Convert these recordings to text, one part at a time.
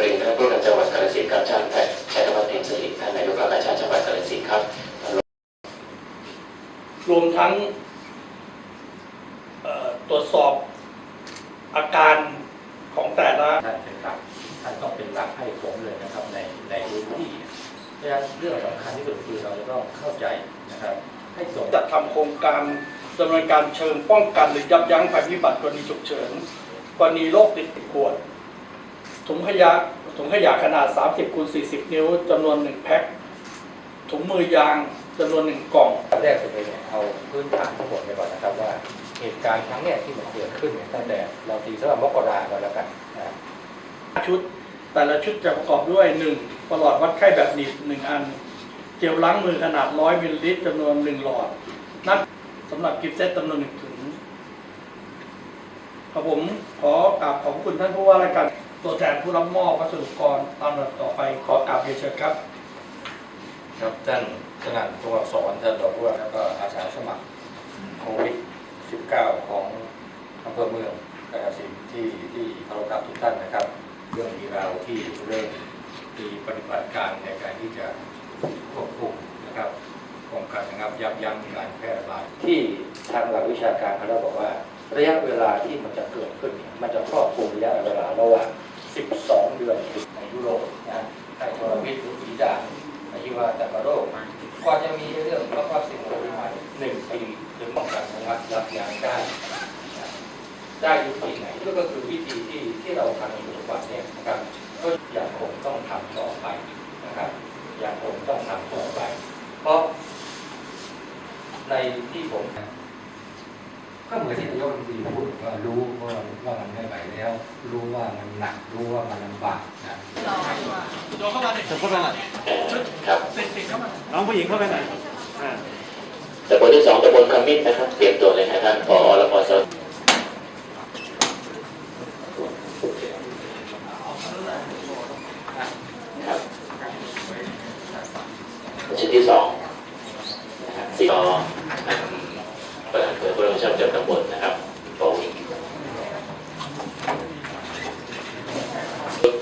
เรียนท่านผู้การจังหวัดกาฬสินธุ์ครับท่านแพทย์ชัยธวัฒน์เพ็ญสิริท่านนายกเหล่ากาชาติจังหวัดกาฬสินธุ์ครับ รวมทั้งตรวจสอบอาการของแต่ละท่านเป็นหลักท่านต้องเป็นหลักให้ผมเลยนะครับในในพื้นที่เพราะฉะนั้นเรื่องสำคัญที่สุดคือเราจะต้องเข้าใจนะครับ ให้สมจัดทำโครงการดำเนินการเชิงป้องกันหรือยับยั้งภัยพิบัติกรณีฉุกเฉินกรณีโรคติดขวด ถุงขยะถุงขยะขนาด 30คูณ40 นิ้วจำนวน 1 แพ็คถุงมือยางจำนวน 1 กล่องอันแรกสุดเลยเนี่ยเอาพื้นฐานทั้งหมดไปก่อนนะครับว่าเหตุการณ์ครั้งเนี้ยที่มันเกิดขึ้นเนี่ยตั้งแต่เราตีสำหรับมกราก็แล้วกันนะครับชุดแต่ละชุดจะประกอบด้วย 1. ประหลอดวัดไข้แบบหนีบ1 อัน เจลล้างมือขนาด 100มิลลิลิตรจำนวน 1 หลอดนักสำหรับกิฟต์เซตจำนวน1ถุงครับผมขอกราบขอบคุณท่านผู้ว่าราชการ ตัวแทนผู้รับมอบวัสดุอุปกรณ์ตามลำดับต่อไปขอกราบเรียนเชิญครับ ครับท่านสนั่นตัวอักษรท่านรองผู้ว่าแล้วก็อาสาสมัครโควิด 19 ของอำเภอเมืองกาฬสินธุ์ที่ที่เคารพรับทุกท่านนะครับ เรื่องมีราวที่เริ่มมีปฏิบัติการในการที่จะควบคุมนะครับป้องกันนะครับยับยั้งการแพร่ระบาดที่ทางหลักวิชาการเขาบอกว่า ระยะเวลาที่มันจะเกิดขึ้นเนี่ยมันจะครอบคลุมระยะเวลาระหว่าง 12 เดือนในยุโรปนะไข้ทรพิษหรือฝีดาษอายุวาตกโรคกว่าจะมีเรื่องรับวัคซีนโควิดใหม่หนึ่งปีถึงป้องกันระงับยับยั้งได้ ได้วิธีไหนก็คือวิธีที่ที่เราทำอยู่ทุกวันเนี่ยนะครับก็ยังคงต้องทำต่อไปนะครับยังคงต้องทำต่อไป เพราะในที่ผม ก็เหมือนที่นายกรัฐมนตรีพูดว่ารู้ว่าว่ามันไม่ไหวแล้ว รู้ว่ามันหนักรู้ว่ามันลำบากนะโยเข้ามาดิเข้าไปหน่อยครับติดติดเข้ามาน้องผู้หญิงเข้าไปหน่อยอ่าตำบลที่สองตำบลขมิ้นนะครับเตรียมตัวเลยนะครับพอและพอสครับชุดที่สองนะครับสี่ต่อประธานเพื่อนผู้รับผิดชอบประจำตำบลนะครับโปวิง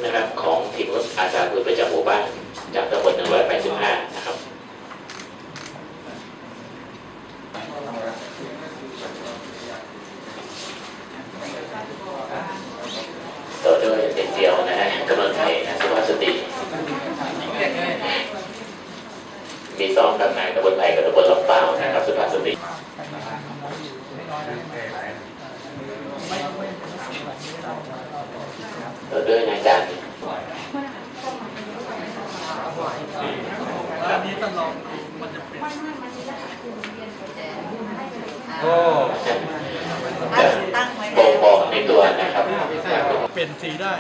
นะครับของทีมรถอาสาเพื่อประจำหมู่บ้านจากตำบล185นะครับ ต่อด้วยเด็กเดียวนะฮะกำลังไทยนะสุภาพสตรี มีสองตำแหน่งตำบลไผ่กับตำบลลำปาวนะครับสุภาพสตรีต่อด้วยนายจารย์อันนี้ต้องลองดูมันจะเป็นโอ้จะบ่งบอกในตัวนะครับ เปลี่ยนสีได้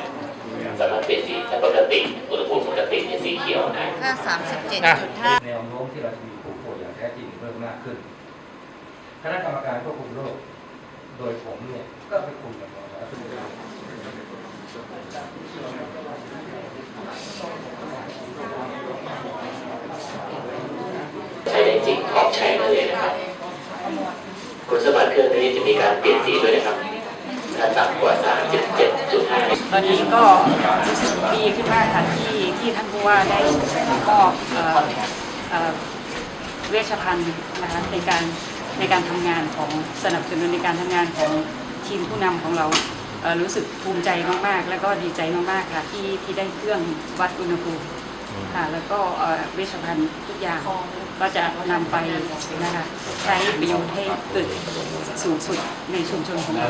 สามารถเปลี่ยนสีถ้าปกติอุณหภูมิปกติเนี่ยสีเขียวนะถ้าสามสิบเจ็ดจุดห้า แนวโน้มที่เราจะมีผู้ป่วยอย่างแท้จริงเพิ่มมากขึ้น คณะกรรมการควบคุมโรค โดยผมเนี่ยก็ไปคุยกับหมอแล้วใช้ได้จริงพร้อมใช้ได้เลยนะครับ คุณสมบัติเครื่องนี้จะมีการเปลี่ยนสีด้วยนะครับ ถ้าต่ำกว่า 37.5 ตอนนี้ก็รู้สึกดีขึ้นมากค่ะที่ที่ท่านผู้ว่าได้มอบเอ่อเอ่อเวชภัณฑ์นะคะในการในการทำงานของสนับสนุนในการทำงานของทีมผู้นำของเรารู้สึกภูมิใจมากๆ แล้วก็ดีใจมากๆค่ะที่ที่ได้เครื่องวัดอุณหภูมิค่ะแล้วก็เอ่อเวชภัณฑ์ทุกอย่างก็จะนำไปนะคะใช้ประโยชน์ให้เกิดสูงสุดในชุมชนของเรา